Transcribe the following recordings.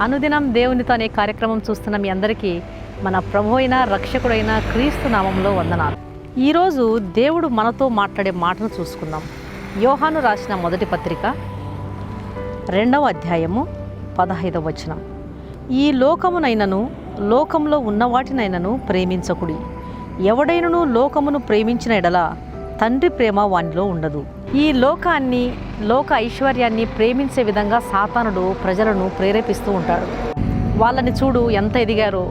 అనుదినం దేవునితో అనే కార్యక్రమం చూస్తున్న మీ అందరికీ మన ప్రభు అయిన రక్షకుడైన క్రీస్తు నామంలో వందనాలు. ఈరోజు దేవుడు మనతో మాట్లాడే మాటను చూసుకుందాం. యోహాను రాసిన మొదటి పత్రిక రెండవ అధ్యాయము పదహైదవ వచనం. ఈ లోకమునైనను లోకంలో ఉన్నవాటినైనను ప్రేమించకుడి. ఎవడైనను లోకమును ప్రేమించిన ఎడల తండ్రి ప్రేమ వానిలో ఉండదు. ఈ లోకాన్ని లోక ఐశ్వర్యాన్ని ప్రేమించే విధంగా సాతానుడు ప్రజలను ప్రేరేపిస్తూ ఉంటాడు. వాళ్ళని చూడు ఎంత ఎదిగారో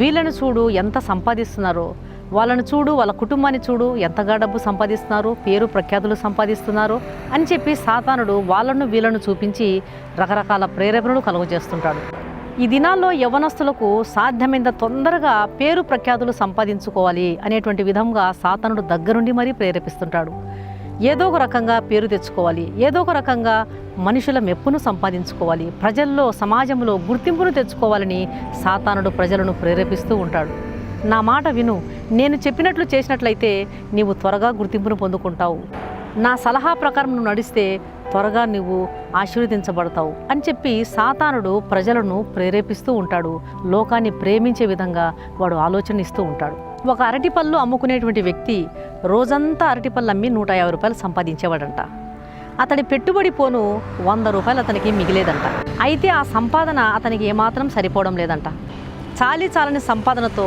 వీళ్ళని చూడు ఎంత సంపాదిస్తున్నారో వాళ్ళని చూడు వాళ్ళ కుటుంబాన్ని చూడు ఎంతగా డబ్బు సంపాదిస్తున్నారు పేరు ప్రఖ్యాతులు సంపాదిస్తున్నారు అని చెప్పి సాతానుడు వాళ్ళను వీళ్ళను చూపించి రకరకాల ప్రేరేపణలు కలుగజేస్తుంటాడు. ఈ దినాల్లో యవనస్తులకు సాధ్యమైనంత తొందరగా పేరు ప్రఖ్యాతులు సంపాదించుకోవాలి అనేటువంటి విధంగా సాతానుడు దగ్గరుండి మరీ ప్రేరేపిస్తుంటాడు. ఏదో ఒక రకంగా పేరు తెచ్చుకోవాలి ఏదో ఒక రకంగా మనుషుల మెప్పును సంపాదించుకోవాలి ప్రజల్లో సమాజంలో గుర్తింపును తెచ్చుకోవాలని సాతానుడు ప్రజలను ప్రేరేపిస్తూ ఉంటాడు. నా మాట విను నేను చెప్పినట్లు చేసినట్లయితే నీవు త్వరగా గుర్తింపును పొందుకుంటావు. నా సలహా ప్రకారం నువ్వు నడిస్తే త్వరగా నువ్వు ఆశీర్వదించబడతావు అని చెప్పి సాతానుడు ప్రజలను ప్రేరేపిస్తూ ఉంటాడు. లోకాన్ని ప్రేమించే విధంగా వాడు ఆలోచన ఇస్తూ ఉంటాడు. ఒక అరటిపళ్ళు అమ్ముకునేటువంటి వ్యక్తి రోజంతా అరటిపళ్ళు అమ్మి నూట యాభై రూపాయలు సంపాదించేవాడంట. అతడి పెట్టుబడి పోను వంద రూపాయలు అతనికి మిగిలేదంట. అయితే ఆ సంపాదన అతనికి ఏమాత్రం సరిపోవడం లేదంట. చాలి చాలని సంపాదనతో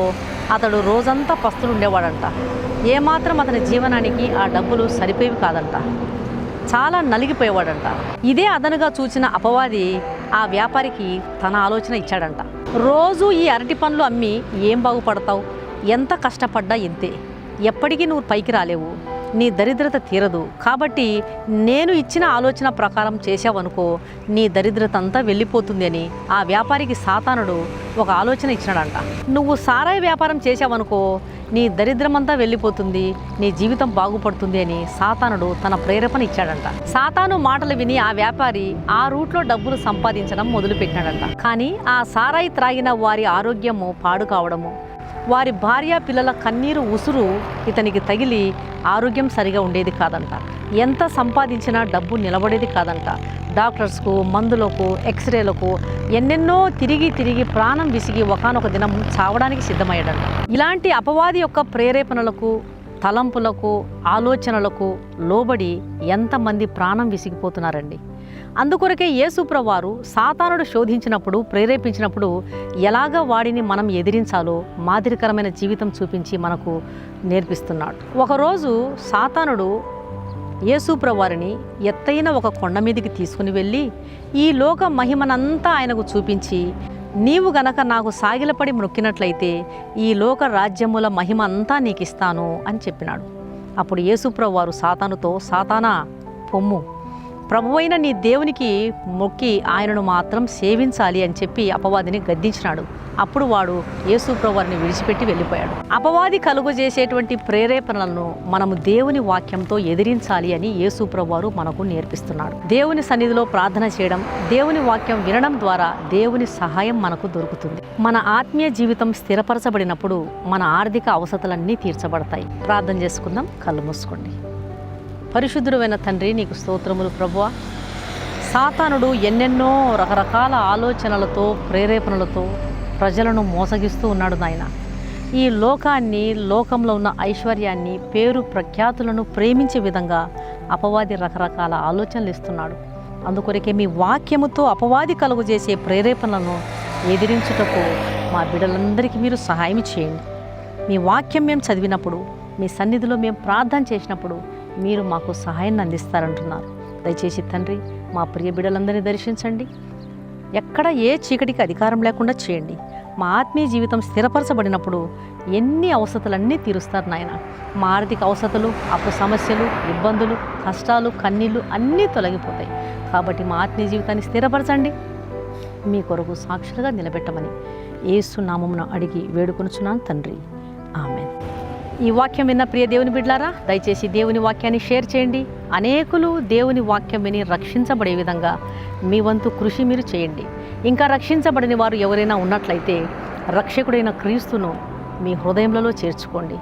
అతడు రోజంతా పస్తులు ఉండేవాడంట ఏమాత్రం అతని జీవనానికి ఆ డబ్బులు సరిపోయేవి కాదంట. చాలా నలిగిపోయేవాడంట. ఇదే అదనుగా చూచిన అపవాది ఆ వ్యాపారికి తన ఆలోచన ఇచ్చాడంట. రోజు ఈ అరటి పండ్లు అమ్మి ఏం బాగుపడతావు? ఎంత కష్టపడ్డా ఇంతే? ఎప్పటికీ నువ్వు పైకి రాలేవు. నీ దరిద్రత తీరదు. కాబట్టి నేను ఇచ్చిన ఆలోచన ప్రకారం చేసావనుకో నీ దరిద్రత అంతా వెళ్ళిపోతుంది అని ఆ వ్యాపారికి సాతానుడు ఒక ఆలోచన ఇచ్చినాడంట. నువ్వు సారాయి వ్యాపారం చేసావనుకో నీ దరిద్రమంతా వెళ్ళిపోతుంది నీ జీవితం బాగుపడుతుంది అని సాతానుడు తన ప్రేరేపణ ఇచ్చాడంట. సాతాను మాటలు విని ఆ వ్యాపారి ఆ రూట్లో డబ్బులు సంపాదించడం మొదలుపెట్టినాడంట. కానీ ఆ సారాయి త్రాగిన వారి ఆరోగ్యము పాడు కావడము వారి భార్య పిల్లల కన్నీరు ఉసురు ఇతనికి తగిలి ఆరోగ్యం సరిగా ఉండేది కాదంట. ఎంత సంపాదించినా డబ్బు నిలబడేది కాదంట. డాక్టర్స్కు మందులకు ఎక్స్రేలకు ఎన్నెన్నో తిరిగి తిరిగి ప్రాణం విసిగి ఒకనొక దినం చావడానికి సిద్ధమయ్యాడంట. ఇలాంటి అపవాది యొక్క ప్రేరేపణలకు తలంపులకు ఆలోచనలకు లోబడి ఎంతమంది ప్రాణం విసిగిపోతున్నారండి. అందుకొరకే యేసుప్రవారు సాతానుడు శోధించినప్పుడు ప్రేరేపించినప్పుడు ఎలాగ వాడిని మనం ఎదిరించాలో మాదిరికరమైన జీవితం చూపించి మనకు నేర్పిస్తున్నాడు. ఒకరోజు సాతానుడు యేసుప్రవారిని ఎత్తైన ఒక కొండ మీదకి తీసుకుని వెళ్ళి ఈ లోక మహిమనంతా ఆయనకు చూపించి నీవు గనక నాకు సాగిలపడి మొక్కినట్లయితే ఈ లోక రాజ్యముల మహిమ అంతా నీకు ఇస్తాను అని చెప్పినాడు. అప్పుడు యేసుప్రవారు సాతానుతో సాతానా పొమ్ము ప్రభువైన నీ దేవునికి మొక్కి ఆయనను మాత్రం సేవించాలి అని చెప్పి అపవాదిని గద్దించినాడు. అప్పుడు వాడు యేసు ప్రభువారిని విడిచిపెట్టి వెళ్ళిపోయాడు. అపవాది కలుగు చేసేటువంటి ప్రేరేపణలను మనము దేవుని వాక్యంతో ఎదిరించాలి అని యేసు ప్రభువారు మనకు నేర్పిస్తున్నాడు. దేవుని సన్నిధిలో ప్రార్థన చేయడం దేవుని వాక్యం వినడం ద్వారా దేవుని సహాయం మనకు దొరుకుతుంది. మన ఆత్మీయ జీవితం స్థిరపరచబడినప్పుడు మన ఆర్థిక అవసరాలన్నీ తీర్చబడతాయి. ప్రార్థన చేసుకుందాం కళ్ళు మూసుకోండి. పరిశుద్ధుడైన తండ్రి నీకు స్తోత్రములు ప్రభువ. సాతానుడు ఎన్నెన్నో రకరకాల ఆలోచనలతో ప్రేరేపణలతో ప్రజలను మోసగిస్తూ ఉన్నాడు నాయన. ఈ లోకాన్ని లోకంలో ఉన్న ఐశ్వర్యాన్ని పేరు ప్రఖ్యాతులను ప్రేమించే విధంగా అపవాది రకరకాల ఆలోచనలు ఇస్తున్నాడు. అందుకొరకే మీ వాక్యముతో అపవాది కలుగు చేసే ప్రేరేపణలను ఎదిరించుటకు మా బిడ్డలందరికీ మీరు సహాయం చేయండి. మీ వాక్యం మేము చదివినప్పుడు మీ సన్నిధిలో మేము ప్రార్థన చేసినప్పుడు మీరు మాకు సహాయాన్ని అందిస్తారంటున్నారు. దయచేసి తండ్రి మా ప్రియ బిడ్డలందరినీ దర్శించండి. ఎక్కడ ఏ చీకటికి అధికారం లేకుండా చేయండి. మా ఆత్మీయ జీవితం స్థిరపరచబడినప్పుడు ఎన్ని అవసరాలన్నీ తీరుస్తారు నాయన. మా ఆర్థిక అవసరాలు అప్పు సమస్యలు ఇబ్బందులు కష్టాలు కన్నీళ్ళు అన్నీ తొలగిపోతాయి. కాబట్టి మా ఆత్మీయ జీవితాన్ని స్థిరపరచండి. మీ కొరకు సాక్షులుగా నిలబెట్టమని ఏసు నామమున అడిగి వేడుకొనుచున్నాను తండ్రి. ఆమెన్. ఈ వాక్యం విన్న ప్రియ దేవుని బిడ్లారా దయచేసి దేవుని వాక్యాన్ని షేర్ చేయండి. అనేకులు దేవుని వాక్యం విని రక్షించబడే విధంగా మీ వంతు కృషి మీరు చేయండి. ఇంకా రక్షించబడని వారు ఎవరైనా ఉన్నట్లయితే రక్షకుడైన క్రీస్తును మీ హృదయంలో చేర్చుకోండి.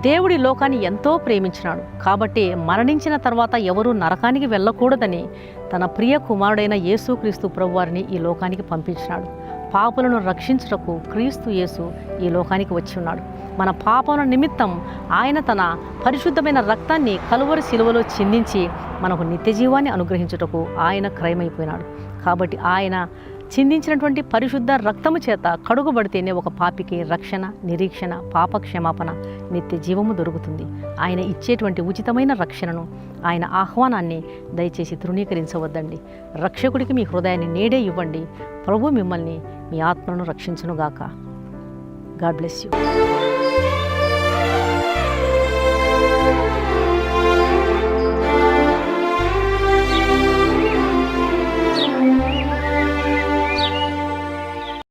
దేవుడి లోకాన్ని ఎంతో ప్రేమించినాడు. కాబట్టి మరణించిన తర్వాత ఎవరూ నరకానికి వెళ్ళకూడదని తన ప్రియ కుమారుడైన యేసుక్రీస్తు ప్రభువారిని ఈ లోకానికి పంపించినాడు. పాపులను రక్షించుటకు క్రీస్తు యేసు ఈ లోకానికి వచ్చి ఉన్నాడు. మన పాపముల నిమిత్తం ఆయన తన పరిశుద్ధమైన రక్తాన్ని కలువరి శిలువలో చిందించి మనకు నిత్య జీవాన్ని అనుగ్రహించుటకు ఆయన క్రయమైపోయినాడు. కాబట్టి ఆయన చిందించినటువంటి పరిశుద్ధ రక్తము చేత కడుగుబడితేనే ఒక పాపికి రక్షణ నిరీక్షణ పాప క్షమాపణ నిత్య జీవము దొరుకుతుంది. ఆయన ఇచ్చేటువంటి ఉచితమైన రక్షణను ఆయన ఆహ్వానాన్ని దయచేసి తృణీకరించవద్దండి. రక్షకుడికి మీ హృదయాన్ని నేడే ఇవ్వండి. ప్రభు మిమ్మల్ని మీ ఆత్మను రక్షించునుగాక. God bless you.